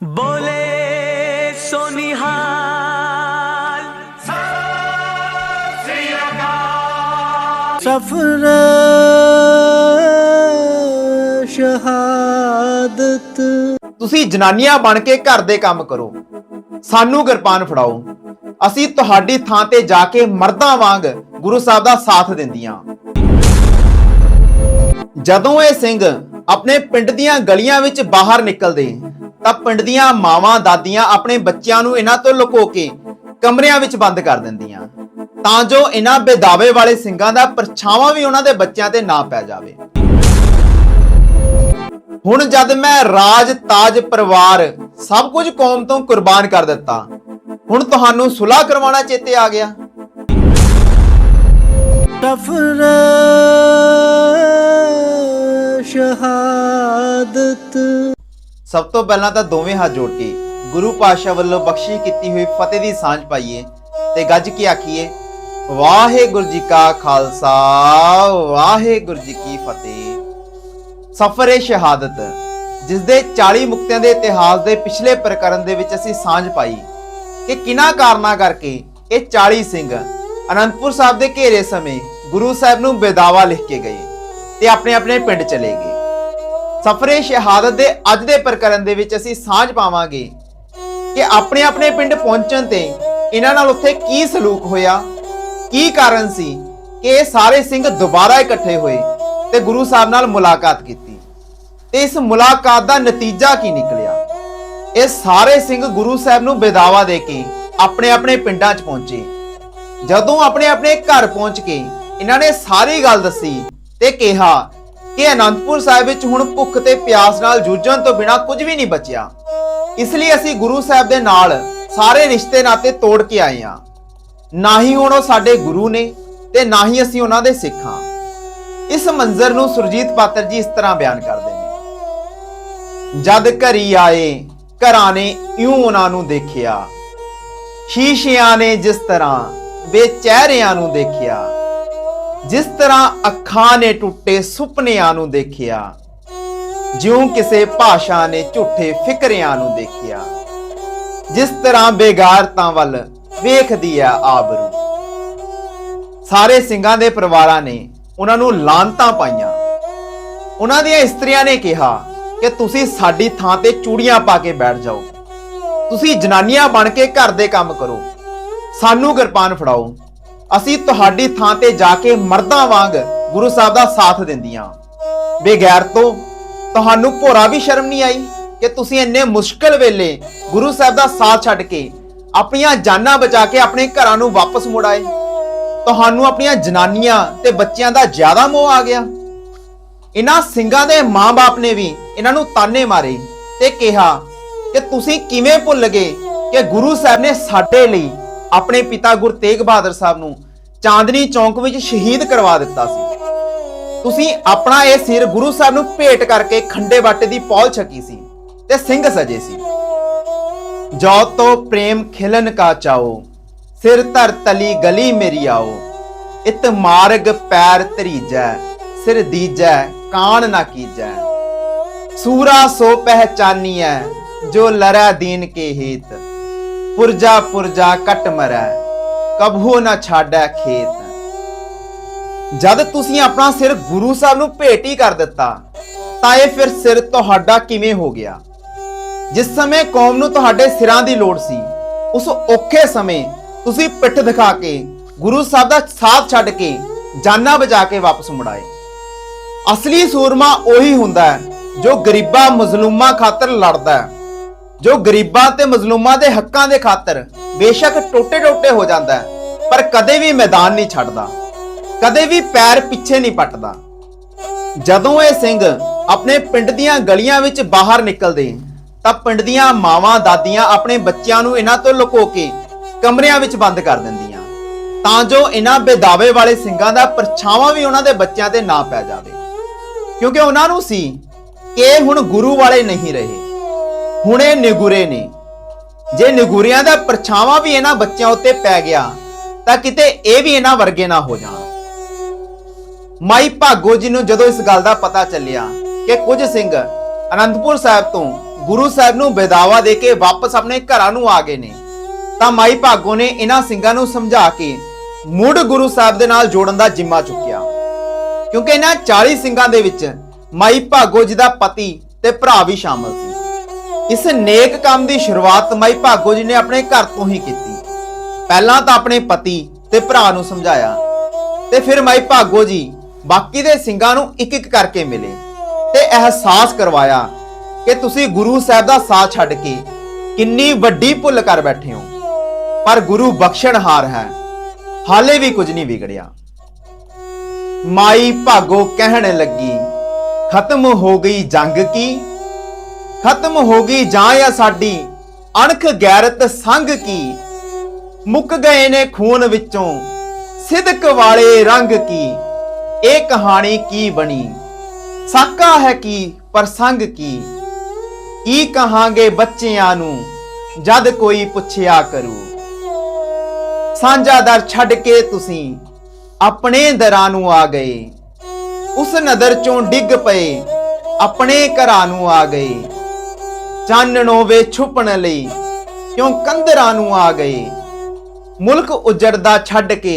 ਬੋਲੇ ਸੋਨਿਹਾਲ ਸਫਰ ਸ਼ਹਾਦਤ ਤੁਸੀਂ ਜਨਾਨੀਆਂ ਬਣ ਕੇ ਘਰ ਦੇ ਕੰਮ ਕਰੋ। ਸਾਨੂੰ ਕਿਰਪਾਨ ਫੜਾਓ। ਅਸੀਂ ਤੁਹਾਡੀ ਥਾਂ ਤੇ ਜਾ ਕੇ ਮਰਦਾਂ ਵਾਂਗ ਗੁਰੂ ਸਾਹਿਬ ਦਾ ਸਾਥ ਦਿੰਦੀਆਂ। ਜਦੋਂ ਇਹ ਸਿੰਘ ਆਪਣੇ ਪਿੰਡ ਦੀਆਂ ਗਲੀਆਂ ਵਿੱਚ ਬਾਹਰ ਨਿਕਲਦੇ ਤਾਂ ਪਿੰਡ ਦੀਆਂ ਮਾਵਾਂ, ਦਾਦੀਆਂ ਆਪਣੇ ਬੱਚਿਆਂ ਨੂੰ ਇਹਨਾਂ ਤੋਂ ਲੁਕੋ ਕੇ ਕਮਰਿਆਂ ਵਿੱਚ ਬੰਦ ਕਰ ਦਿੰਦੀਆਂ। ਤਾਂ ਜੋ ਇਹਨਾਂ ਬੇਦਾਵੇ ਵਾਲੇ ਸਿੰਘਾਂ ਦਾ ਪਰਛਾਵਾਂ ਵੀ ਉਹਨਾਂ ਦੇ ਬੱਚਿਆਂ ਤੇ ਨਾ ਪੈ ਜਾਵੇ। ਹੁਣ ਜਦ ਮੈਂ ਰਾਜ, ਤਾਜ, ਪਰਿਵਾਰ ਸਭ ਕੁਝ ਕੌਮ ਤੋਂ ਕੁਰਬਾਨ ਕਰ ਦਿੱਤਾ, ਹੁਣ ਤੁਹਾਨੂੰ ਸੁਲਾਹ ਕਰਵਾਉਣਾ ਚੇਤੇ ਆ ਗਿਆ। ਸਫਰ ਸ਼ਹਾਦਤ ਸਭ ਤੋਂ ਪਹਿਲਾਂ ਤਾਂ ਦੋਵੇਂ ਹੱਥ ਜੋੜ ਕੇ ਗੁਰੂ ਪਾਤਸ਼ਾਹ ਵੱਲੋਂ ਬਖਸ਼ੀ ਕੀਤੀ ਹੋਈ ਫਤਿਹ ਦੀ ਸਾਂਝ ਪਾਈਏ ਤੇ ਗੱਜ ਕੇ ਆਖੀਏ, ਵਾਹਿਗੁਰੂ ਜੀ ਕਾ ਖਾਲਸਾ, ਵਾਹਿਗੁਰੂ ਜੀ ਕੀ ਫਤਿਹ। ਸਫਰ-ਏ ਸ਼ਹਾਦਤ ਜਿਸ ਦੇ 40 ਮੁਕਤਿਆਂ ਦੇ ਇਤਿਹਾਸ ਦੇ ਪਿਛਲੇ ਪ੍ਰਕਰਨ ਦੇ ਵਿੱਚ ਅਸੀਂ ਸਾਂਝ ਪਾਈ ਕਿ ਕਿਨਾਂ ਕਾਰਨਾਂ ਕਰਕੇ ਇਹ 40 ਸਿੰਘ ਅਨੰਦਪੁਰ ਸਾਹਿਬ ਦੇ ਘੇਰੇ ਸਮੇਂ ਗੁਰੂ ਸਾਹਿਬ ਨੂੰ ਬੇਦਾਵਾ ਲਿਖ ਕੇ ਗਏ ਤੇ ਆਪਣੇ ਆਪਣੇ ਪਿੰਡ ਚਲੇ ਗਏ। ਸਫਰੇ ਸ਼ਹਾਦਤ ਦੇ ਅੱਜ ਦੇ ਪ੍ਰਕਰਨ ਦੇ ਵਿੱਚ ਅਸੀਂ ਸਾਂਝ ਪਾਵਾਂਗੇ ਕਿ ਆਪਣੇ ਆਪਣੇ ਪਿੰਡ ਪਹੁੰਚਣ ਤੇ ਇਹਨਾਂ ਨਾਲ ਉੱਥੇ ਕੀ ਸਲੂਕ ਹੋਇਆ, ਕੀ ਕਾਰਨ ਸੀ ਕਿ ਇਹ ਸਾਰੇ ਸਿੰਘ ਦੁਬਾਰਾ ਇਕੱਠੇ ਹੋਏ ਤੇ ਗੁਰੂ ਸਾਹਿਬ ਨਾਲ ਮੁਲਾਕਾਤ ਕੀਤੀ। ਤੇ ਇਸ ਮੁਲਾਕਾਤ ਦਾ ਨਤੀਜਾ ਕੀ ਨਿਕਲਿਆ? ਇਹ ਸਾਰੇ ਸਿੰਘ ਗੁਰੂ ਸਾਹਿਬ ਨੂੰ ਬੇਦਾਵਾ ਦੇ ਕੇ ਆਪਣੇ ਆਪਣੇ ਪਿੰਡਾਂ 'ਚ ਪਹੁੰਚੇ। ਜਦੋਂ ਆਪਣੇ ਆਪਣੇ ਘਰ ਪਹੁੰਚ ਕੇ ਇਹਨਾਂ ਨੇ ਸਾਰੀ ਗੱਲ ਦੱਸੀ ਤੇ ਕਿਹਾ ਕਿ ਅਨੰਦਪੁਰ ਸਾਹਿਬ ਵਿੱਚ ਹੁਣ ਭੁੱਖ ਤੇ ਪਿਆਸ ਨਾਲ ਜੂਝਣ ਤੋਂ ਬਿਨਾ ਕੁਝ ਵੀ ਨਹੀਂ ਬਚਿਆ। ਇਸ ਲਈ ਅਸੀਂ ਗੁਰੂ ਸਾਹਿਬ ਦੇ ਨਾਲ ਸਾਰੇ ਰਿਸ਼ਤੇ ਨਾਤੇ ਤੋੜ ਕੇ ਆਏ ਹਾਂ। ਨਾ ਹੀ ਹੁਣ ਉਹ ਸਾਡੇ ਗੁਰੂ ਨੇ ਤੇ ਨਾ ਹੀ ਅਸੀਂ ਉਹਨਾਂ ਦੇ ਸਿੱਖ ਹਾਂ। ਇਸ ਮੰਜ਼ਰ ਨੂੰ ਸੁਰਜੀਤ ਪਾਤਰ ਜੀ ਇਸ ਤਰ੍ਹਾਂ ਬਿਆਨ ਕਰਦੇ ਨੇ। ਜਦ ਘਰੀ ਆਏ, ਘਰਾਂ ਨੇ ਇਉਂ ਉਹਨਾਂ ਨੂੰ ਦੇਖਿਆ। ਸ਼ੀਸ਼ਿਆਂ ਨੇ ਜਿਸ ਤਰ੍ਹਾਂ ਬੇਚਿਹਰਿਆਂ ਨੂੰ ਦੇਖਿਆ। ਜਿਸ ਤਰ੍ਹਾਂ ਅੱਖਾਂ ਨੇ ਟੁੱਟੇ ਸੁਪਨਿਆਂ ਨੂੰ ਦੇਖਿਆ, ਜਿਉਂ ਕਿਸੇ ਭਾਸ਼ਾ ਨੇ ਝੂਠੇ ਫਿਕਰਿਆਂ ਨੂੰ ਦੇਖਿਆ, ਜਿਸ ਤਰ੍ਹਾਂ ਬੇਗਾਰਤਾਂ ਵੱਲ ਵੇਖਦੀ ਆ ਆਬਰੂ। ਸਾਰੇ ਸਿੰਘਾਂ ਦੇ ਪਰਿਵਾਰਾਂ ਨੇ ਉਹਨਾਂ ਨੂੰ ਲਾਂਤਾਂ ਪਾਈਆਂ। ਉਹਨਾਂ ਦੀਆਂ ਇਸਤਰੀਆਂ ਨੇ ਕਿਹਾ ਕਿ ਤੁਸੀਂ ਸਾਡੀ ਥਾਂ ਤੇ ਚੂੜੀਆਂ ਪਾ ਕੇ ਬੈਠ ਜਾਓ। ਤੁਸੀਂ ਜਨਾਨੀਆਂ ਬਣ ਕੇ ਘਰ ਦੇ ਕੰਮ ਕਰੋ। ਸਾਨੂੰ ਕਿਰਪਾਨ ਫੜਾਓ। ਅਸੀਂ ਤੁਹਾਡੀ ਥਾਂ ਤੇ ਜਾ ਕੇ ਮਰਦਾਂ ਵਾਂਗ ਗੁਰੂ ਸਾਹਿਬ ਦਾ ਸਾਥ ਦਿੰਦੀਆਂ। ਬੇਗੈਰ ਤੋਂ ਤੁਹਾਨੂੰ ਭੋਰਾ ਵੀ ਸ਼ਰਮ ਨਹੀਂ ਆਈ ਕਿ ਤੁਸੀਂ ਇੰਨੇ ਮੁਸ਼ਕਲ ਵੇਲੇ ਗੁਰੂ ਸਾਹਿਬ ਦਾ ਸਾਥ ਛੱਡ ਕੇ ਆਪਣੀਆਂ ਜਾਨਾਂ ਬਚਾ ਕੇ ਆਪਣੇ ਘਰਾਂ ਨੂੰ ਵਾਪਸ ਮੁੜ ਆਏ? ਤੁਹਾਨੂੰ ਆਪਣੀਆਂ ਜਨਾਨੀਆਂ ਤੇ ਬੱਚਿਆਂ ਦਾ ਜ਼ਿਆਦਾ ਮੋਹ ਆ ਗਿਆ। ਇਹਨਾਂ ਸਿੰਘਾਂ ਦੇ ਮਾਂ-ਬਾਪ ਨੇ ਵੀ ਇਹਨਾਂ ਨੂੰ ਤਾਨੇ ਮਾਰੇ ਤੇ ਕਿਹਾ ਕਿ ਤੁਸੀਂ ਕਿਵੇਂ ਭੁੱਲ ਗਏ ਕਿ ਗੁਰੂ ਸਾਹਿਬ ਨੇ ਸਾਡੇ ਲਈ ਆਪਣੇ ਪਿਤਾ ਗੁਰੂ ਤੇਗ ਬਹਾਦਰ ਸਾਹਿਬ ਨੂੰ ਚਾਂਦਨੀ ਚੌਂਕ ਵਿੱਚ ਸ਼ਹੀਦ ਕਰਵਾ ਦਿੱਤਾ ਸੀ। ਤੁਸੀਂ ਆਪਣਾ ਇਹ ਸਿਰ ਗੁਰੂ ਸਾਹਿਬ ਨੂੰ ਭੇਟ ਕਰਕੇ ਖੰਡੇ ਬਾਟੇ ਦੀ ਪੌਲ ਛਕੀ ਸੀ ਤੇ ਸਿੰਘ ਸਜੇ ਸੀ। ਜੋ ਤੋ ਪ੍ਰੇਮ ਖਿਲਨ ਕਾ ਚਾਓ, ਸਿਰ ਧਰ ਤਲੀ ਗਲੀ ਮੇਰੀ ਆਓ। ਇਤ ਮਾਰਗ ਪੈਰ ਧਰੀਜੈ, ਸਿਰ ਦੀਜੈ, ਕਾਣ ਨਾ ਕੀਜੈ। ਸੂਰਾ ਸੋ ਪਹਿਚਾਨੀਐ, ਜੋ ਲਰੈ ਦੀਨ ਕੇ ਹੇਤ। ਪੁਰਜਾ ਪੁਰਜਾ ਕਟ ਮਰੈ, ਕਭੂ ਨਾ ਛਾੜੈ ਖੇਤ। ਜਦ ਤੁਸੀਂ ਆਪਣਾ ਸਿਰ ਗੁਰੂ ਸਾਹਿਬ ਨੂੰ ਭੇਟ ਹੀ ਕਰ ਦਿੱਤਾ, ਤਾਂ ਇਹ ਫਿਰ ਸਿਰ ਤੁਹਾਡਾ ਕਿਵੇਂ ਹੋ ਗਿਆ? ਜਿਸ ਸਮੇਂ ਕੌਮ ਨੂੰ ਤੁਹਾਡੇ ਸਿਰਾਂ ਦੀ ਲੋੜ ਸੀ, ਉਸ ਔਖੇ ਸਮੇਂ ਤੁਸੀਂ ਪਿੱਠ ਦਿਖਾ ਕੇ, ਗੁਰੂ ਸਾਹਿਬ ਦਾ ਸਾਥ ਛੱਡ ਕੇ ਜਾਨਾਂ ਬਚਾ ਕੇ ਵਾਪਸ ਮੁੜਾਏ। ਅਸਲੀ ਸੂਰਮਾ ਉਹੀ ਹੁੰਦਾ ਹੈ ਜੋ ਗਰੀਬਾਂ, ਮਜ਼ਲੂਮਾਂ ਖਾਤਰ ਲੜਦਾ ਹੈ। ਜੋ ਗਰੀਬਾਂ ਤੇ ਮਜ਼ਲੂਮਾਂ ਦੇ ਹੱਕਾਂ ਦੇ ਖਾਤਰ ਬੇਸ਼ੱਕ ਟੋਟੇ-ਟੋਟੇ ਹੋ ਜਾਂਦਾ ਹੈ, ਪਰ ਕਦੇ ਵੀ ਮੈਦਾਨ ਨਹੀਂ ਛੱਡਦਾ, ਕਦੇ ਵੀ ਪੈਰ ਪਿੱਛੇ ਨਹੀਂ ਪੱਟਦਾ। ਜਦੋਂ ਇਹ ਸਿੰਘ ਆਪਣੇ ਪਿੰਡ ਦੀਆਂ ਗਲੀਆਂ ਵਿੱਚ ਬਾਹਰ ਨਿਕਲਦੇ, ਤਾਂ ਪਿੰਡ ਦੀਆਂ ਮਾਵਾਂ, ਦਾਦੀਆਂ ਆਪਣੇ ਬੱਚਿਆਂ ਨੂੰ ਇਹਨਾਂ ਤੋਂ ਲੁਕੋ ਕੇ ਕਮਰਿਆਂ ਵਿੱਚ ਬੰਦ ਕਰ ਦਿੰਦੀਆਂ, ਤਾਂ ਜੋ ਇਹਨਾਂ ਬੇਦਾਵੇ ਵਾਲੇ ਸਿੰਘਾਂ ਦਾ ਪਰਛਾਵਾਂ ਵੀ ਉਹਨਾਂ ਦੇ ਬੱਚਿਆਂ ਤੇ ਨਾ ਪੈ ਜਾਵੇ। ਕਿਉਂਕਿ ਉਹਨਾਂ ਨੂੰ ਸੀ ਕਿ ਹੁਣ ਗੁਰੂ ਵਾਲੇ ਨਹੀਂ ਰਹੇ। ਹੁਣੇ ਨਿਗੁਰੇ ਨੇ। ਜੇ ਨਿਗੁਰਿਆਂ ਦਾ ਪਰਛਾਵਾਂ ਵੀ ਇਹਨਾਂ ਬੱਚਿਆਂ ਉੱਤੇ ਪੈ ਗਿਆ, ਤਾਂ ਕਿਤੇ ਇਹ ਵੀ ਇਹਨਾਂ ਵਰਗੇ ਨਾ ਹੋ ਜਾਣ। ਮਾਈ ਭਾਗੋ ਜੀ ਨੂੰ ਜਦੋਂ ਇਸ ਗੱਲ ਦਾ ਪਤਾ ਚੱਲਿਆ ਕਿ ਕੁਝ ਸਿੰਘ ਅਨੰਦਪੁਰ ਸਾਹਿਬ ਤੋਂ ਗੁਰੂ ਸਾਹਿਬ ਨੂੰ ਬੇਦਾਵਾ ਦੇ ਕੇ ਵਾਪਸ ਆਪਣੇ ਘਰਾਂ ਨੂੰ ਆ ਗਏ ਨੇ, ਤਾਂ ਮਾਈ ਭਾਗੋ ਨੇ ਇਹਨਾਂ ਸਿੰਘਾਂ ਨੂੰ ਸਮਝਾ ਕੇ ਮੁੜ ਗੁਰੂ ਸਾਹਿਬ ਦੇ ਨਾਲ ਜੋੜਨ ਦਾ ਜਿੰਮਾ ਚੁੱਕਿਆ। ਕਿਉਂਕਿ ਇਹਨਾਂ 40 ਸਿੰਘਾਂ ਦੇ ਵਿੱਚ ਮਾਈ ਭਾਗੋ ਜੀ ਦਾ ਪਤੀ ਤੇ ਭਰਾ ਵੀ ਸ਼ਾਮਲ ਸੀ। ਇਸ ਨੇਕ ਕੰਮ ਦੀ ਸ਼ੁਰੂਆਤ ਮਾਈ ਭਾਗੋ ਜੀ ਨੇ ਆਪਣੇ ਘਰ ਤੋਂ ਹੀ ਕੀਤੀ। ਪਹਿਲਾਂ ਤਾਂ ਆਪਣੇ ਪਤੀ ਤੇ ਭਰਾ ਨੂੰ ਸਮਝਾਇਆ ਤੇ ਫਿਰ ਮਾਈ ਭਾਗੋ ਜੀ ਬਾਕੀ ਦੇ ਸਿੰਘਾਂ ਨੂੰ ਇੱਕ ਇੱਕ ਕਰਕੇ ਮਿਲੇ ਤੇ ਅਹਿਸਾਸ ਕਰਵਾਇਆ ਕਿ ਤੁਸੀਂ ਗੁਰੂ ਸਾਹਿਬ ਦਾ ਸਾਥ ਛੱਡ ਕੇ ਕਿੰਨੀ ਵੱਡੀ ਭੁੱਲ ਕਰ ਬੈਠੇ ਹੋ। ਪਰ ਗੁਰੂ ਬਖਸ਼ਣਹਾਰ ਹੈ। ਹਾਲੇ ਵੀ ਕੁਝ ਨਹੀਂ ਵਿਗੜਿਆ। ਮਾਈ ਭਾਗੋ ਕਹਿਣ ਲੱਗੀ, ਖਤਮ ਹੋ ਗਈ ਜੰਗ ਕੀ? ਖਤਮ ਹੋ ਗਈ ਜਾਂ ਆ ਸਾਡੀ, ਅਣਖ ਗੈਰਤ ਸੰਗ ਕੀ? ਮੁੱਕ ਗਏ ਨੇ ਖੂਨ ਵਿੱਚੋਂ, ਸਿਦਕ ਵਾਲੇ ਰੰਗ ਕੀ? ਇਹ ਕਹਾਣੀ ਕੀ ਬਣੀ? ਸਾਕਾ ਹੈ ਕੀ ਪ੍ਰਸੰਗ ਕੀ? ਕੀ ਕਹਾਂਗੇ ਬੱਚਿਆਂ ਨੂੰ, ਜਦ ਕੋਈ ਪੁੱਛਿਆ ਕਰੂ। ਸਾਂਝਾ ਦਰ ਛੱਡ ਕੇ ਤੁਸੀਂ, ਆਪਣੇ ਦਰਾਂ ਨੂੰ ਆ ਗਏ। ਉਸ ਨਦਰ ਚੋਂ ਡਿੱਗ ਪਏ, ਆਪਣੇ ਘਰਾਂ ਨੂੰ ਆ ਗਏ। ਚਾਨਣੋਂ ਵੇ ਛੁਪਣ ਲਈ ਕਿਉਂ ਕੰਦਰਾਂ ਨੂੰ ਆ ਗਏ? ਮੁਲਕ ਉਜੜਦਾ ਛੱਡ ਕੇ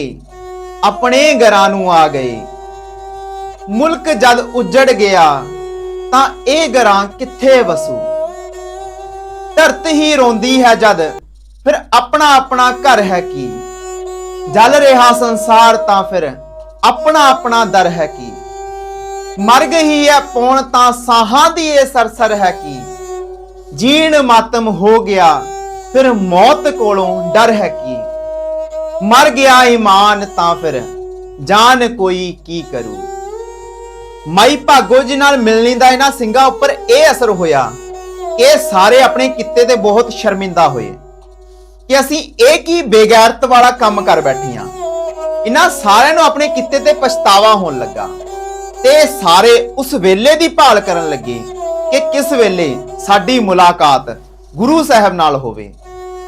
ਆਪਣੇ ਘਰਾਂ ਨੂੰ ਆ ਗਏ। ਮੁਲਕ ਜਦ ਉਜੜ ਗਿਆ ਤਾਂ ਇਹ ਘਰਾਂ ਕਿੱਥੇ ਵਸੂ? ਧਰਤ ਹੀ ਰੋਂਦੀ ਹੈ ਜਦ, ਫਿਰ ਆਪਣਾ ਆਪਣਾ ਘਰ ਹੈ ਕੀ? ਜਲ ਰਿਹਾ ਸੰਸਾਰ ਤਾਂ ਫਿਰ ਆਪਣਾ ਆਪਣਾ ਦਰ ਹੈ ਕੀ? ਮਰ ਗਈ ਹੈ ਪੌਣ ਤਾਂ ਸਾਹਾਂ ਦੀ ਇਹ ਸਰਸਰ ਹੈ ਕੀ? ਜੀਣ ਮਾਤਮ ਹੋ ਗਿਆ, ਫਿਰ ਮੌਤ ਕੋਲੋਂ ਡਰ ਹੈ ਕੀ? ਮਰ ਗਿਆ ਈਮਾਨ ਤਾਂ ਫਿਰ ਜਾਨ ਕੋਈ ਕੀ ਕਰੂ? ਮਾਈ ਭਾਗੋ ਜੀ ਨਾਲ ਮਿਲਣੀ ਦਾ ਇਹਨਾਂ ਸਿੰਘਾਂ ਉੱਪਰ ਇਹ ਅਸਰ ਹੋਇਆ ਕਿ ਸਾਰੇ ਆਪਣੇ ਕਿੱਤੇ ਤੇ ਬਹੁਤ ਸ਼ਰਮਿੰਦਾ ਹੋਏ ਕਿ ਅਸੀਂ ਇਹ ਕੀ ਬੇਗੈਰਤ ਵਾਲਾ ਕੰਮ ਕਰ ਬੈਠੀਆਂ। ਇਹਨਾਂ ਸਾਰਿਆਂ ਨੂੰ ਆਪਣੇ ਕਿੱਤੇ ਤੇ ਪਛਤਾਵਾ ਹੋਣ ਲੱਗਾ ਤੇ ਸਾਰੇ ਉਸ ਵੇਲੇ ਦੀ ਭਾਲ ਕਰਨ ਲੱਗੇ ਕਿ ਕਿਸ ਵੇਲੇ ਸਾਡੀ ਮੁਲਾਕਾਤ ਗੁਰੂ ਸਾਹਿਬ ਨਾਲ ਹੋਵੇ।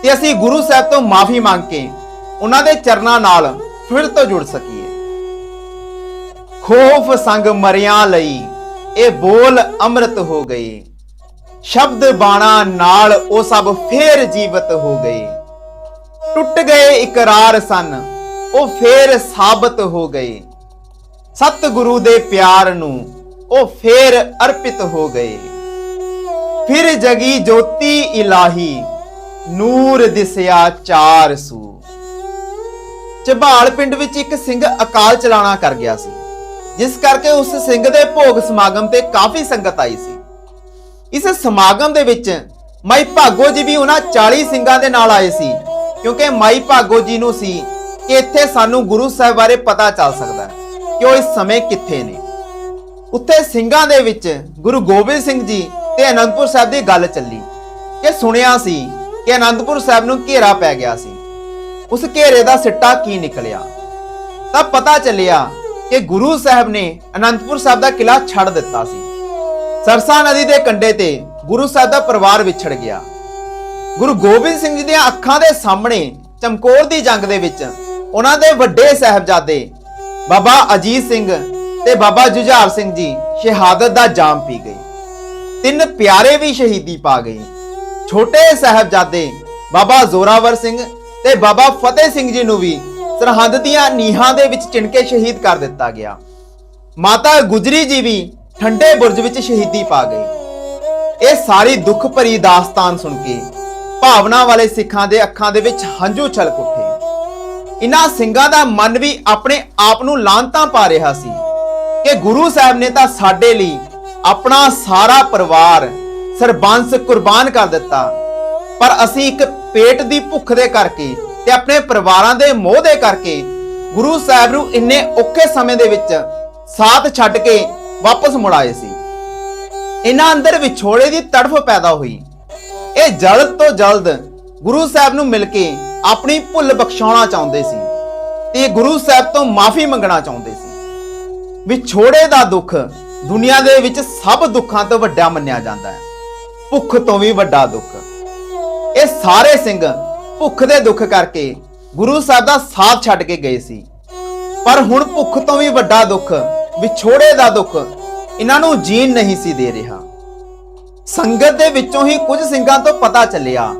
ਤੇ ਅਸੀਂ ਗੁਰੂ ਸਾਹਿਬ ਤੋਂ ਮਾਫੀ ਮੰਗ ਕੇ ਉਹਨਾਂ ਦੇ ਚਰਨਾਂ ਨਾਲ ਫਿਰ ਤੋਂ ਜੁੜ ਸਕੀਏ। ਖੋਫ ਸੰਗ ਮਰਿਆਂ ਲਈ ਇਹ ਬੋਲ ਅੰਮ੍ਰਿਤ ਹੋ ਗਏ। ਸ਼ਬਦ ਬਾਣਾ ਨਾਲ ਉਹ ਸਭ ਫੇਰ ਜੀਵਤ ਹੋ ਗਏ। ਟੁੱਟ ਗਏ ਇਕਰਾਰ ਸਨ, ਉਹ ਫੇਰ ਸਾਬਤ ਹੋ ਗਏ। ਸਤਿਗੁਰੂ ਦੇ ਪਿਆਰ ਨੂੰ ਉਹ ਫੇਰ ਅਰਪਿਤ ਹੋ ਗਏ। ਫਿਰ ਜਗੀ ਜੋਤੀ ਇਲਾਹੀ ਨੂਰ ਦਿਸਿਆ ਚਾਰ ਸੂ ਝਬਾਲ ਪਿੰਡ ਵਿੱਚ ਇੱਕ ਸਿੰਘ ਅਕਾਲ ਚਲਾਣਾ ਕਰ ਗਿਆ ਸੀ ਜਿਸ ਕਰਕੇ ਉਸ ਸਿੰਘ ਦੇ ਭੋਗ ਸਮਾਗਮ ਤੇ ਕਾਫੀ ਸੰਗਤ ਆਈ ਸੀ ਇਸ ਸਮਾਗਮ ਦੇ ਵਿੱਚ ਮਾਈ ਭਾਗੋ ਜੀ ਵੀ ਉਹਨਾਂ 40 ਸਿੰਘਾਂ ਦੇ ਨਾਲ ਆਏ ਸੀ ਕਿਉਂਕਿ ਮਾਈ ਭਾਗੋ ਜੀ ਨੂੰ ਸੀ ਕਿ ਇੱਥੇ ਸਾਨੂੰ ਗੁਰੂ ਸਾਹਿਬ ਬਾਰੇ ਪਤਾ ਚੱਲ ਸਕਦਾ ਹੈ ਕਿ ਉਹ ਇਸ ਸਮੇਂ ਕਿੱਥੇ ਨੇ ਉੱਥੇ ਸਿੰਘਾਂ ਦੇ ਵਿੱਚ ਗੁਰੂ ਗੋਬਿੰਦ ਸਿੰਘ ਜੀ ਤੇ ਅਨੰਦਪੁਰ ਸਾਹਿਬ ਦੀ ਗੱਲ ਚੱਲੀ। ਕਿ ਸੁਣਿਆ ਸੀ ਕਿ ਅਨੰਦਪੁਰ ਸਾਹਿਬ ਨੂੰ ਘੇਰਾ ਪੈ ਗਿਆ ਸੀ। ਉਸ ਘੇਰੇ ਦਾ ਸਿੱਟਾ ਕੀ ਨਿਕਲਿਆ? ਤਾਂ ਪਤਾ ਚੱਲਿਆ ਕਿ ਗੁਰੂ ਸਾਹਿਬ ਨੇ ਅਨੰਦਪੁਰ ਸਾਹਿਬ ਦਾ ਕਿਲਾ ਛੱਡ ਦਿੱਤਾ ਸੀ। ਸਰਸਾ ਨਦੀ ਦੇ ਕੰਢੇ ਤੇ ਗੁਰੂ ਸਾਹਿਬ ਦਾ ਪਰਿਵਾਰ ਵਿਛੜ ਗਿਆ। ਗੁਰੂ ਗੋਬਿੰਦ ਸਿੰਘ ਜੀ ਦੀਆਂ ਅੱਖਾਂ ਦੇ ਸਾਹਮਣੇ ਚਮਕੌਰ ਦੀ ਜੰਗ ਦੇ ਵਿੱਚ ਉਹਨਾਂ ਦੇ ਵੱਡੇ ਸਾਹਿਬਜ਼ਾਦੇ ਬਾਬਾ ਅਜੀਤ ਸਿੰਘ ਤੇ ਬਾਬਾ ਜੁਝਾਰ ਸਿੰਘ ਜੀ ਸ਼ਹਾਦਤ ਦਾ ਜਾਮ ਪੀ ਗਏ। ਤਿੰਨ ਪਿਆਰੇ ਵੀ ਸ਼ਹੀਦੀ ਪਾ ਗਏ। ਛੋਟੇ ਸਾਹਿਬਜ਼ਾਦੇ ਬਾਬਾ ਜ਼ੋਰਾਵਰ ਸਿੰਘ ਤੇ ਬਾਬਾ ਫਤਿਹ ਸਿੰਘ ਜੀ ਨੂੰ ਵੀ ਸਰਹੰਦ ਦੀਆਂ ਨੀਹਾਂ ਦੇ ਵਿੱਚ ਚਿਣਕੇ ਸ਼ਹੀਦ ਕਰ ਦਿੱਤਾ ਗਿਆ। ਮਾਤਾ ਗੁਜਰੀ ਜੀ ਵੀ ਠੰਡੇ ਬੁਰਜ ਵਿੱਚ ਸ਼ਹੀਦੀ ਪਾ ਗਏ। ਇਹ ਸਾਰੀ ਦੁੱਖ ਭਰੀ ਦਾਸਤਾਨ ਸੁਣ ਕੇ ਭਾਵਨਾ ਵਾਲੇ ਸਿੱਖਾਂ ਦੇ ਅੱਖਾਂ ਦੇ ਵਿੱਚ ਹੰਝੂ ਛਲਕ ਉੱਠੇ। ਇਨ੍ਹਾਂ ਸਿੰਘਾਂ ਦਾ ਮਨ ਵੀ ਆਪਣੇ ਆਪ ਨੂੰ ਲਾਂਤਾਂ ਪਾ ਰਿਹਾ ਸੀ ਕਿ ਗੁਰੂ ਸਾਹਿਬ ਨੇ ਤਾਂ ਸਾਡੇ ਲਈ ਆਪਣਾ ਸਾਰਾ ਪਰਿਵਾਰ ਸਰਬੰਸ ਕੁਰਬਾਨ ਕਰ ਦਿੱਤਾ। ਪਰ ਅਸੀਂ ਇੱਕ ਪੇਟ ਦੀ ਭੁੱਖ ਦੇ ਕਰਕੇ ਤੇ ਆਪਣੇ ਪਰਿਵਾਰਾਂ ਦੇ ਮੋਹ ਦੇ ਕਰਕੇ ਗੁਰੂ ਸਾਹਿਬ ਨੂੰ ਇੰਨੇ ਔਖੇ ਸਮੇਂ ਦੇ ਵਿੱਚ ਸਾਥ ਛੱਡ ਕੇ ਵਾਪਸ ਮੁੜ ਆਏ ਸੀ। ਇਹਨਾਂ ਅੰਦਰ ਵਿਛੋੜੇ ਦੀ ਤੜਫ ਪੈਦਾ ਹੋਈ। ਇਹ ਜਲਦ ਤੋਂ ਜਲਦ ਗੁਰੂ ਸਾਹਿਬ ਨੂੰ ਮਿਲ ਕੇ ਆਪਣੀ ਭੁੱਲ ਬਖਸ਼ਾਉਣਾ ਚਾਹੁੰਦੇ ਸੀ ਤੇ ਗੁਰੂ ਸਾਹਿਬ ਤੋਂ ਮਾਫੀ ਮੰਗਣਾ ਚਾਹੁੰਦੇ ਸੀ। ਵਿਛੋੜੇ ਦਾ ਦੁੱਖ ਦੁਨੀਆ ਦੇ ਵਿੱਚ ਸਭ ਦੁੱਖਾਂ ਤੋਂ ਵੱਡਾ ਮੰਨਿਆ ਜਾਂਦਾ ਹੈ। ਭੁੱਖ ਤੋਂ ਵੀ ਵੱਡਾ ਦੁੱਖ। ਇਹ ਸਾਰੇ ਸਿੰਘ ਭੁੱਖ ਦੇ ਦੁੱਖ ਕਰਕੇ ਗੁਰੂ ਸਾਹਿਬ ਦਾ ਸਾਥ ਛੱਡ ਕੇ ਗਏ ਸੀ। ਪਰ ਹੁਣ ਭੁੱਖ ਤੋਂ ਵੀ ਵੱਡਾ ਦੁੱਖ, ਵਿਛੋੜੇ ਦਾ ਦੁੱਖ ਇਹਨਾਂ ਨੂੰ ਜੀਣ ਨਹੀਂ ਸੀ ਦੇ ਰਿਹਾ। ਸੰਗਤ ਦੇ ਵਿੱਚੋਂ ਹੀ ਕੁਝ ਸਿੰਘਾਂ ਤੋਂ ਪਤਾ ਚੱਲਿਆ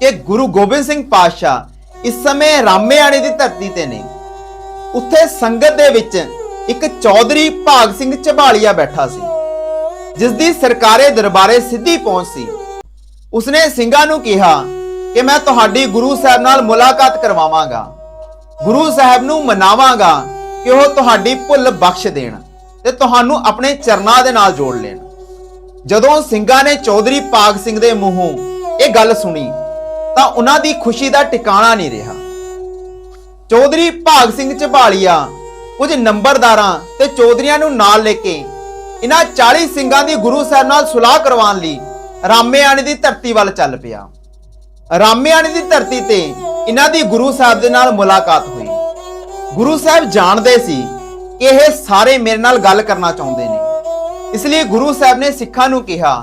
ਕਿ ਗੁਰੂ ਗੋਬਿੰਦ ਸਿੰਘ ਪਾਤਸ਼ਾਹ ਇਸ ਸਮੇਂ ਰਾਮੇਆਣੇ ਦੀ ਧਰਤੀ ਤੇ ਨੇ। ਉੱਥੇ ਸੰਗਤ ਦੇ ਵਿੱਚ ਇੱਕ ਚੌਧਰੀ ਭਾਗ ਸਿੰਘ ਝਬਾਲੀਆ ਬੈਠਾ ਸੀ ਜਿਸ ਦੀ ਸਰਕਾਰੇ ਦਰਬਾਰੇ ਸਿੱਧੀ ਪਹੁੰਚ ਸੀ। ਉਸਨੇ ਸਿੰਘਾਂ ਨੂੰ ਕਿਹਾ ਕਿ ਮੈਂ ਤੁਹਾਡੀ ਗੁਰੂ ਸਾਹਿਬ ਨਾਲ ਮੁਲਾਕਾਤ ਕਰਵਾਵਾਂਗਾ। ਗੁਰੂ ਸਾਹਿਬ ਨੂੰ ਮਨਾਵਾਂਗਾ ਕਿ ਉਹ ਤੁਹਾਡੀ ਭੁੱਲ ਬਖਸ਼ ਦੇਣ ਤੇ ਤੁਹਾਨੂੰ ਆਪਣੇ ਚਰਨਾਂ ਦੇ ਨਾਲ ਜੋੜ ਲੈਣ। ਜਦੋਂ ਸਿੰਘਾਂ ਨੇ ਚੌਧਰੀ ਭਾਗ ਸਿੰਘ ਦੇ ਮੂੰਹੋਂ ਇਹ ਗੱਲ ਸੁਣੀ, ਤਾਂ ਉਹਨਾਂ ਦੀ ਖੁਸ਼ੀ ਦਾ ਟਿਕਾਣਾ ਨਹੀਂ ਰਿਹਾ। ਚੌਧਰੀ ਭਾਗ ਸਿੰਘ ਝਬਾਲੀਆ ਕੁਝ ਨੰਬਰਦਾਰਾਂ ਤੇ ਚੌਧਰੀਆਂ ਨੂੰ ਨਾਲ ਲੈ ਕੇ ਇਹਨਾਂ 40 ਸਿੰਘਾਂ ਦੀ ਗੁਰੂ ਸਾਹਿਬ ਨਾਲ ਸੁਲਾਹ ਕਰਵਾਉਣ ਲਈ ਰਾਮੇਆਣੇ ਦੀ ਧਰਤੀ ਵੱਲ ਚੱਲ ਪਿਆ। ਰਾਮੇਆਣੇ ਦੀ ਧਰਤੀ ਤੇ ਇਹਨਾਂ ਦੀ ਗੁਰੂ ਸਾਹਿਬ ਦੇ ਨਾਲ ਮੁਲਾਕਾਤ ਹੋਈ। ਗੁਰੂ ਸਾਹਿਬ ਜਾਣਦੇ ਸੀ ਕਿ ਇਹ ਸਾਰੇ ਮੇਰੇ ਨਾਲ ਗੱਲ ਕਰਨਾ ਚਾਹੁੰਦੇ ਨੇ। ਇਸ ਲਈ ਗੁਰੂ ਸਾਹਿਬ ਨੇ ਸਿੱਖਾਂ ਨੂੰ ਕਿਹਾ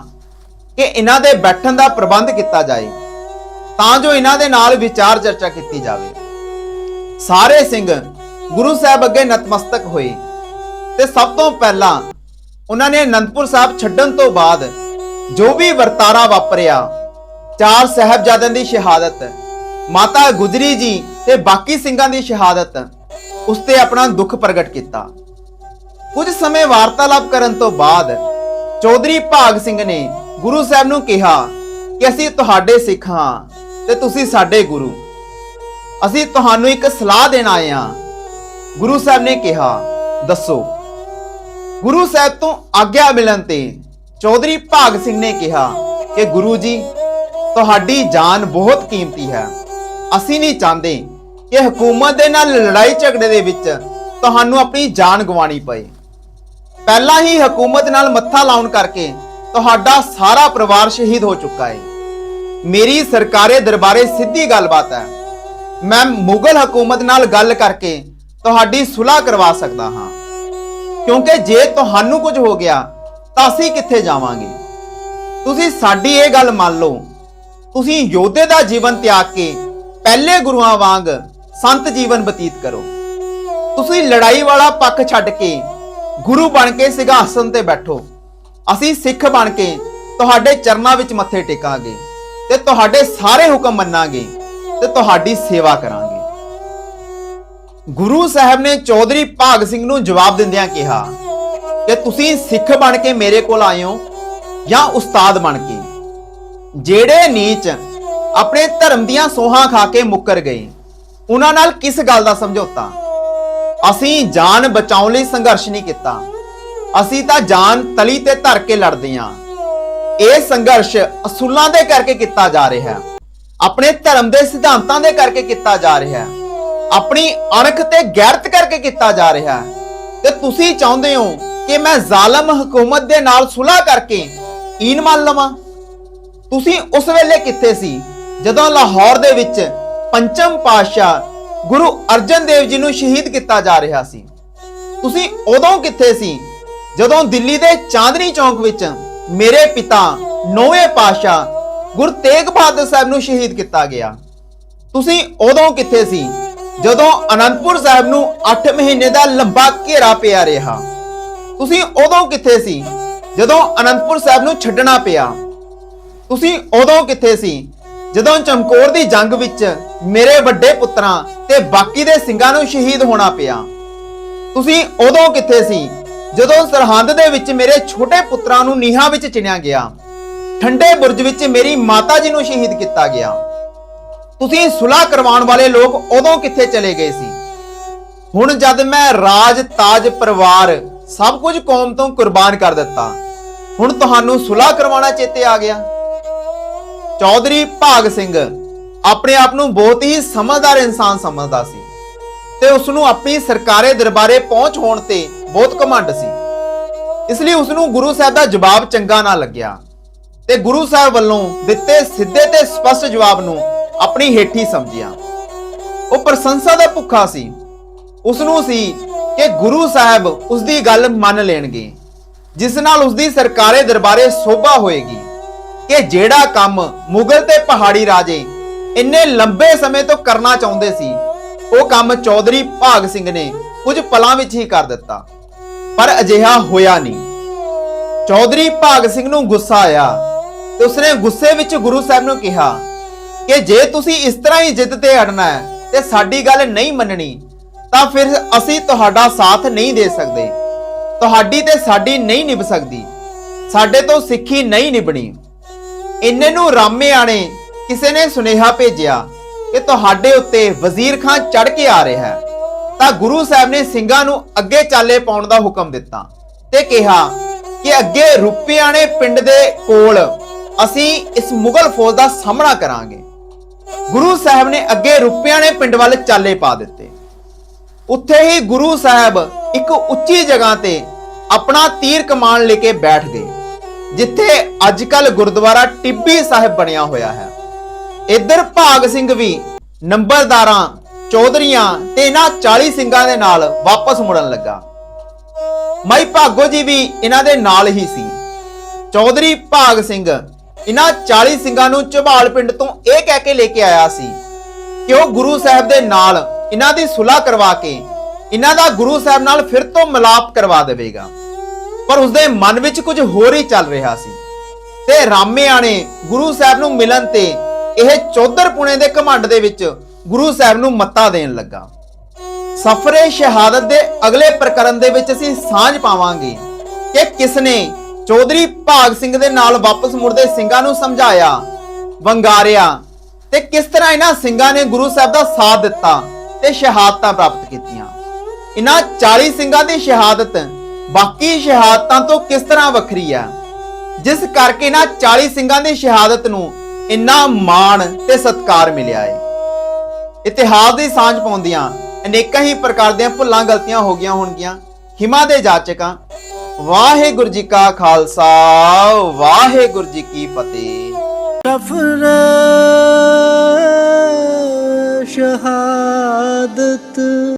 ਕਿ ਇਹਨਾਂ ਦੇ ਬੈਠਣ ਦਾ ਪ੍ਰਬੰਧ ਕੀਤਾ ਜਾਏ, ਤਾਂ ਜੋ ਇਹਨਾਂ ਦੇ ਨਾਲ ਵਿਚਾਰ ਚਰਚਾ ਕੀਤੀ ਜਾਵੇ। ਸਾਰੇ ਸਿੰਘ ਗੁਰੂ ਸਾਹਿਬ ਅੱਗੇ ਨਤਮਸਤਕ ਹੋਏ। ਤੇ ਸਭ ਤੋਂ ਪਹਿਲਾਂ ਉਹਨਾਂ ਨੇ ਅਨੰਦਪੁਰ ਸਾਹਿਬ ਛੱਡਣ ਤੋਂ ਬਾਅਦ ਜੋ ਵੀ ਵਰਤਾਰਾ ਵਾਪਰਿਆ, ਚਾਰ ਸਹਿਬਜ਼ਾਦਿਆਂ ਦੀ ਸ਼ਹਾਦਤ, ਮਾਤਾ ਗੁਜਰੀ ਜੀ ਤੇ ਬਾਕੀ ਸਿੰਘਾਂ ਦੀ ਸ਼ਹਾਦਤ, ਉਸ ਤੇ ਆਪਣਾ ਦੁੱਖ ਪ੍ਰਗਟ ਕੀਤਾ। ਕੁਝ ਸਮੇਂ ਵਾਰਤਾਲਾਪ ਕਰਨ ਤੋਂ ਬਾਅਦ ਚੌਧਰੀ ਭਾਗ ਸਿੰਘ ਨੇ ਗੁਰੂ ਸਾਹਿਬ ਨੂੰ ਕਿਹਾ ਕਿ ਅਸੀਂ ਤੁਹਾਡੇ ਸਿੱਖ ਹਾਂ ਤੇ ਤੁਸੀਂ ਸਾਡੇ ਗੁਰੂ। ਅਸੀਂ ਤੁਹਾਨੂੰ ਇੱਕ ਸਲਾਹ ਦੇਣ ਆਏ ਹਾਂ ਗੁਰੂ ਸਾਹਿਬ ਨੇ ਕਿਹਾ, ਦੱਸੋ, ਗੁਰੂ ਸਾਹਿਬ ਤੋਂ ਆਗਿਆ ਮਿਲਣ ਤੇ ਚੌਧਰੀ ਭਾਗ ਸਿੰਘ ਨੇ ਕਿਹਾ ਕਿ ਗੁਰੂ ਜੀ, ਤੁਹਾਡੀ ਜਾਨ ਬਹੁਤ ਕੀਮਤੀ ਹੈ। ਅਸੀਂ ਨਹੀਂ ਚਾਹੁੰਦੇ ਕਿ ਹਕੂਮਤ ਦੇ ਨਾਲ ਲੜਾਈ ਝਗੜੇ ਦੇ ਵਿੱਚ ਤੁਹਾਨੂੰ ਆਪਣੀ ਜਾਨ ਗਵਾਣੀ ਪਏ। ਪਹਿਲਾਂ ਹੀ ਹਕੂਮਤ ਨਾਲ ਮੱਥਾ ਲਾਉਣ ਕਰਕੇ ਤੁਹਾਡਾ ਸਾਰਾ ਪਰਿਵਾਰ ਸ਼ਹੀਦ ਹੋ ਚੁੱਕਾ ਹੈ। ਮੇਰੀ ਸਰਕਾਰੇ ਦਰਬਾਰੇ ਸਿੱਧੀ ਗੱਲਬਾਤ ਹੈ। ਮੈਂ ਮੁਗਲ ਹਕੂਮਤ ਨਾਲ ਗੱਲ ਕਰਕੇ ਤੁਹਾਡੀ ਸੁਲਾਹ ਕਰਵਾ ਸਕਦਾ ਹਾਂ। ਕਿਉਂਕਿ ਜੇ ਤੁਹਾਨੂੰ ਕੁਝ ਹੋ ਗਿਆ, ਤਾਂ ਅਸੀਂ ਕਿੱਥੇ ਜਾਵਾਂਗੇ? ਤੁਸੀਂ ਸਾਡੀ ਇਹ ਗੱਲ ਮੰਨ ਲਓ। ਤੁਸੀਂ ਯੋਧੇ ਦਾ ਜੀਵਨ ਤਿਆਗ ਕੇ ਪਹਿਲੇ ਗੁਰੂਆਂ ਵਾਂਗ ਸੰਤ ਜੀਵਨ ਬਤੀਤ ਕਰੋ। ਤੁਸੀਂ ਲੜਾਈ ਵਾਲਾ ਪੱਖ ਛੱਡ ਕੇ ਗੁਰੂ ਬਣ ਕੇ ਸਿੰਘਾਸਨ ਤੇ ਬੈਠੋ। ਅਸੀਂ ਸਿੱਖ ਬਣ ਕੇ ਤੁਹਾਡੇ ਚਰਨਾਂ ਵਿੱਚ ਮੱਥੇ ਟੇਕਾਂਗੇ ਤੇ ਤੁਹਾਡੇ ਸਾਰੇ ਹੁਕਮ ਮੰਨਾਂਗੇ ਤੇ ਤੁਹਾਡੀ ਸੇਵਾ ਕਰਾਂਗੇ। ਗੁਰੂ ਸਾਹਿਬ ਨੇ ਚੌਧਰੀ ਭਾਗ ਸਿੰਘ ਨੂੰ ਜਵਾਬ ਦਿੰਦਿਆਂ ਕਿਹਾ ਕਿ ਤੁਸੀਂ ਸਿੱਖ ਬਣ ਕੇ ਮੇਰੇ ਕੋਲ ਆਏ ਹੋ ਜਾਂ ਉਸਤਾਦ ਬਣ ਕੇ। ਜਿਹੜੇ ਨੀਚ ਆਪਣੇ ਧਰਮ ਦੀਆਂ ਸੋਹਾਂ ਖਾ ਕੇ ਮੁੱਕਰ ਗਏ, ਉਹਨਾਂ ਨਾਲ ਕਿਸ ਗੱਲ ਦਾ ਸਮਝੌਤਾ? ਅਸੀਂ ਜਾਨ ਬਚਾਉਣ ਲਈ ਸੰਘਰਸ਼ ਨਹੀਂ ਕੀਤਾ। ਅਸੀਂ ਤਾਂ ਜਾਨ ਤਲੀ ਤੇ ਧਰ ਕੇ ਲੜਦੇ ਹਾਂ। ਇਹ ਸੰਘਰਸ਼ ਅਸੂਲਾਂ ਦੇ ਕਰਕੇ ਕੀਤਾ ਜਾ ਰਿਹਾ ਹੈ। ਆਪਣੇ ਧਰਮ ਦੇ ਸਿਧਾਂਤਾਂ ਦੇ ਕਰਕੇ ਕੀਤਾ ਜਾ ਰਿਹਾ ਹੈ। ਆਪਣੀ ਅਣਖ ਤੇ ਗੈਰਤ ਕਰਕੇ ਕੀਤਾ ਜਾ ਰਿਹਾ ਹੈ। ਤੇ ਤੁਸੀਂ ਚਾਹੁੰਦੇ ਹੋ ਕਿ ਮੈਂ ਜ਼ਾਲਮ ਹਕੂਮਤ ਦੇ ਨਾਲ ਸੁਲ੍ਹਾ ਕਰਕੇ ਈਨ ਮੰਨ ਲਵਾਂ? ਤੁਸੀਂ ਉਸ ਵੇਲੇ ਕਿੱਥੇ ਸੀ? ਜਦੋਂ ਲਾਹੌਰ ਦੇ ਵਿੱਚ ਪੰਚਮ ਪਾਤਸ਼ਾਹ ਗੁਰੂ ਅਰਜਨ ਦੇਵ ਜੀ ਨੂੰ ਸ਼ਹੀਦ ਕੀਤਾ ਜਾ ਰਿਹਾ ਸੀ। ਤੁਸੀਂ ਉਦੋਂ ਕਿੱਥੇ ਸੀ? ਜਦੋਂ ਦਿੱਲੀ ਦੇ ਚਾਂਦਨੀ ਚੌਂਕ ਵਿੱਚ ਮੇਰੇ ਪਿਤਾ ਨੌਵੇਂ ਪਾਤਸ਼ਾਹ ਗੁਰੂ ਤੇਗ ਬਹਾਦਰ ਸਾਹਿਬ ਨੂੰ ਸ਼ਹੀਦ ਕੀਤਾ ਗਿਆ। ਤੁਸੀਂ ਉਦੋਂ ਕਿੱਥੇ ਸੀ? ਜਦੋਂ ਅਨੰਦਪੁਰ ਸਾਹਿਬ ਨੂੰ 8 ਮਹੀਨੇ ਦਾ ਲੰਬਾ ਘੇਰਾ ਪਿਆ ਰਿਹਾ, ਤੁਸੀਂ ਉਦੋਂ ਕਿੱਥੇ ਸੀ? ਜਦੋਂ ਅਨੰਦਪੁਰ ਸਾਹਿਬ ਨੂੰ ਛੱਡਣਾ ਪਿਆ, ਤੁਸੀਂ ਉਦੋਂ ਕਿੱਥੇ ਸੀ? ਜਦੋਂ ਚਮਕੌਰ ਦੀ ਜੰਗ ਵਿੱਚ ਮੇਰੇ ਵੱਡੇ ਪੁੱਤਰਾਂ ਤੇ ਬਾਕੀ ਦੇ ਸਿੰਘਾਂ ਨੂੰ ਸ਼ਹੀਦ ਹੋਣਾ ਪਿਆ, ਤੁਸੀਂ ਉਦੋਂ ਕਿੱਥੇ ਸੀ? ਜਦੋਂ ਸਰਹੰਦ ਦੇ ਵਿੱਚ ਮੇਰੇ ਛੋਟੇ ਪੁੱਤਰਾਂ ਨੂੰ ਨੀਹਾਂ ਵਿੱਚ ਚਿਣਿਆ ਗਿਆ, ਠੰਡੇ ਬੁਰਜ ਵਿੱਚ ਮੇਰੀ ਮਾਤਾ ਜੀ ਨੂੰ ਸ਼ਹੀਦ ਕੀਤਾ ਗਿਆ ਤੁਸੀਂ ਸੁਲਾਹ ਕਰਵਾਉਣ ਵਾਲੇ ਲੋਕ ਉਦੋਂ ਕਿੱਥੇ ਚਲੇ ਗਏ ਸੀ? ਹੁਣ ਜਦ ਮੈਂ ਰਾਜ, ਤਾਜ, ਪਰਿਵਾਰ ਸਭ ਕੁਝ ਕੌਮ ਤੋਂ ਕੁਰਬਾਨ ਕਰ ਦਿੱਤਾ, ਹੁਣ ਤੁਹਾਨੂੰ ਸੁਲਾਹ ਕਰਵਾਉਣਾ ਚੇਤੇ ਆ ਗਿਆ? ਚੌਧਰੀ ਭਾਗ ਸਿੰਘ ਆਪਣੇ ਆਪ ਨੂੰ ਬਹੁਤ ਹੀ ਸਮਝਦਾਰ ਇਨਸਾਨ ਸਮਝਦਾ ਸੀ ਤੇ ਉਸ ਨੂੰ ਆਪਣੀ ਸਰਕਾਰੇ ਦਰਬਾਰੇ ਪਹੁੰਚ ਹੋਣ ਤੇ ਬਹੁਤ ਘਮੰਡ ਸੀ। ਇਸ ਲਈ ਉਸ ਨੂੰ ਗੁਰੂ ਸਾਹਿਬ ਦਾ ਜਵਾਬ ਚੰਗਾ ਨਾ ਲੱਗਿਆ ਤੇ ਗੁਰੂ ਸਾਹਿਬ ਵੱਲੋਂ ਦਿੱਤੇ ਸਿੱਧੇ ਤੇ ਸਪਸ਼ਟ ਜਵਾਬ ਨੂੰ ਆਪਣੀ ਹੇਠੀ ਸਮਝਿਆ। ਉਹ ਪ੍ਰਸ਼ੰਸਾ ਦਾ ਭੁੱਖਾ ਸੀ। ਉਸ ਨੂੰ ਸੀ ਕਿ ਗੁਰੂ ਸਾਹਿਬ ਉਸ ਦੀ ਗੱਲ ਮੰਨ ਲੈਣਗੇ, ਜਿਸ ਨਾਲ ਉਸ ਦੀ ਸਰਕਾਰੇ ਦਰਬਾਰੇ ਸੋਭਾ ਹੋਏਗੀ, ਕਿ ਜਿਹੜਾ ਕੰਮ ਮੁਗਲ ਤੇ ਪਹਾੜੀ ਰਾਜੇ ਇੰਨੇ ਲੰਬੇ ਸਮੇਂ ਤੋਂ ਕਰਨਾ ਚਾਹੁੰਦੇ ਸੀ, ਉਹ ਕੰਮ ਚੌਧਰੀ ਭਾਗ ਸਿੰਘ ਨੇ ਕੁਝ ਪਲਾਂ ਵਿੱਚ ਹੀ ਕਰ ਦਿੱਤਾ। ਪਰ ਅਜਿਹਾ ਹੋਇਆ ਨਹੀਂ। ਚੌਧਰੀ ਭਾਗ ਸਿੰਘ ਨੂੰ ਗੁੱਸਾ ਆਇਆ ਤੇ ਉਸਨੇ ਗੁੱਸੇ ਵਿੱਚ ਗੁਰੂ ਸਾਹਿਬ ਨੂੰ ਕਿਹਾ ਕਿ ਜੇ ਤੁਸੀਂ ਇਸ ਤਰ੍ਹਾਂ ਹੀ ਜਿੱਦ ਤੇ ਅੜਨਾ ਹੈ ਤੇ ਸਾਡੀ ਗੱਲ ਨਹੀਂ ਮੰਨਣੀ, ਤਾਂ ਫਿਰ ਅਸੀਂ ਤੁਹਾਡਾ ਸਾਥ ਨਹੀਂ ਦੇ ਸਕਦੇ। ਤੁਹਾਡੀ ਤੇ ਸਾਡੀ ਨਹੀਂ ਨਿਭ ਸਕਦੀ। ਸਾਡੇ ਤੋਂ ਸਿੱਖੀ ਨਹੀਂ ਨਿਭਣੀ। ਇੰਨੇ ਨੂੰ ਰਾਮੇ ਆਣੇ ਕਿਸੇ ਨੇ ਸੁਨੇਹਾ ਭੇਜਿਆ ਕਿ ਤੁਹਾਡੇ ਉੱਤੇ ਵਜ਼ੀਰ ਖਾਨ ਚੜ ਕੇ ਆ ਰਿਹਾ ਹੈ। ਤਾਂ ਗੁਰੂ ਸਾਹਿਬ ਨੇ ਸਿੰਘਾਂ ਨੂੰ ਅੱਗੇ ਚਾਲੇ ਪਾਉਣ ਦਾ ਹੁਕਮ ਦਿੱਤਾ ਤੇ ਕਿਹਾ ਕਿ ਅੱਗੇ ਰੁਪਿਆਣੇ ਪਿੰਡ ਦੇ ਕੋਲ ਅਸੀਂ ਇਸ ਮੁਗਲ ਫੌਜ ਦਾ ਸਾਹਮਣਾ ਕਰਾਂਗੇ। ਗੁਰੂ ਸਾਹਿਬ ਨੇ ਅੱਗੇ ਰੁਪਿਆਣੇ ਪਿੰਡ ਵੱਲ ਚਾਲੇ ਪਾ ਦਿੱਤੇ। ਉੱਥੇ ਹੀ ਗੁਰੂ ਸਾਹਿਬ ਇੱਕ ਉੱਚੀ ਜਗ੍ਹਾ ਤੇ ਆਪਣਾ ਤੀਰ ਕਮਾਨ ਲੈ ਕੇ ਬੈਠ ਗਏ, ਜਿੱਥੇ ਅੱਜਕੱਲ ਗੁਰਦੁਆਰਾ ਟਿੱਬੀ ਸਾਹਿਬ ਬਣਿਆ ਹੋਇਆ ਹੈ। ਇੱਧਰ ਭਾਗ ਸਿੰਘ ਵੀ ਨੰਬਰਦਾਰਾਂ, ਚੌਧਰੀਆਂ ਤੇ ਇਹਨਾਂ 40 ਸਿੰਘਾਂ ਦੇ ਨਾਲ ਵਾਪਸ ਮੁੜਨ ਲੱਗਾ। ਮਾਈ ਭਾਗੋ ਜੀ ਵੀ ਇਹਨਾਂ ਦੇ ਨਾਲ ਹੀ ਸੀ। ਚੌਧਰੀ ਭਾਗ ਸਿੰਘ ਇਹਨਾਂ 40 ਸਿੰਘਾਂ ਨੂੰ ਝਬਾਲ ਪਿੰਡ ਤੋਂ ਇਹ ਕਹਿ ਕੇ ਲੈ ਕੇ ਆਇਆ ਸੀ ਕਿ ਉਹ ਗੁਰੂ ਸਾਹਿਬ ਦੇ ਨਾਲ ਇਹਨਾਂ ਦੀ ਸੁਲਾਹ ਕਰਵਾ ਕੇ ਇਹਨਾਂ ਦਾ ਗੁਰੂ ਸਾਹਿਬ ਨਾਲ ਫਿਰ ਤੋਂ ਮਿਲਾਪ ਕਰਵਾ ਦੇਵੇਗਾ। ਪਰ ਉਸਦੇ ਮਨ ਵਿੱਚ ਕੁਝ ਹੋਰ ਹੀ ਚੱਲ ਰਿਹਾ ਸੀ ਤੇ ਰਾਮਿਆਂ ਨੇ ਗੁਰੂ ਸਾਹਿਬ ਨੂੰ ਮਿਲਣ ਤੇ ਇਹ ਚੌਧਰ ਪੁਣੇ ਦੇ ਘਮੰਡ ਦੇ ਵਿੱਚ ਗੁਰੂ ਸਾਹਿਬ ਨੂੰ ਮੱਤਾ ਦੇਣ ਲੱਗਾ। ਸਫਰੇ ਸ਼ਹਾਦਤ ਦੇ ਅਗਲੇ ਪ੍ਰਕਰਨ ਦੇ ਵਿੱਚ ਅਸੀਂ ਸਾਂਝ ਪਾਵਾਂਗੇ ਕਿ ਕਿਸ ਨੇ ਚੌਧਰੀ ਭਾਗ ਸਿੰਘ ਦੇ ਨਾਲ ਵਾਪਸ ਮੁੜਦੇ ਸਿੰਘਾਂ ਨੂੰ ਸਮਝਾਇਆ, ਵੰਗਾਰਿਆ ਤੇ ਕਿਸ ਤਰ੍ਹਾਂ ਇਹਨਾਂ ਸਿੰਘਾਂ ਨੇ ਗੁਰੂ ਸਾਹਿਬ ਦਾ ਸਾਥ ਦਿੱਤਾ ਤੇ ਸ਼ਹਾਦਤਾਂ ਪ੍ਰਾਪਤ ਕੀਤੀਆਂ। ਇਹਨਾਂ 40 ਸਿੰਘਾਂ ਦੀ ਸ਼ਹਾਦਤ ਬਾਕੀ ਸ਼ਹਾਦਤਾਂ ਤੋਂ ਕਿਸ ਤਰ੍ਹਾਂ ਵੱਖਰੀ ਹੈ? ਜਿਸ ਕਰਕੇ ਇਹਨਾਂ 40 ਸਿੰਘਾਂ ਦੀ ਸ਼ਹਾਦਤ ਨੂੰ ਇੰਨਾ ਮਾਣ ਤੇ ਸਤਿਕਾਰ ਮਿਲਿਆ ਹੈ। ਇਤਿਹਾਸ ਦੀ ਸਾਂਝ ਪਾਉਂਦੀਆਂ ਅਨੇਕਾਂ ਹੀ ਪ੍ਰਕਾਰ ਦੀਆਂ ਭੁੱਲਾਂ ਗਲਤੀਆਂ ਹੋ ਗਈਆਂ ਹੋਣਗੀਆਂ। ਹਿਮਾ ਦੇ ਜਾਚਕਾਂ ਵਾਹਿਗੁਰੂ ਜੀ ਕਾ ਖਾਲਸਾ ਵਾਹਿਗੁਰੂ ਜੀ ਕੀ ਫਤਿਹ। ਸਫਰ ਸ਼ਹਾਦਤ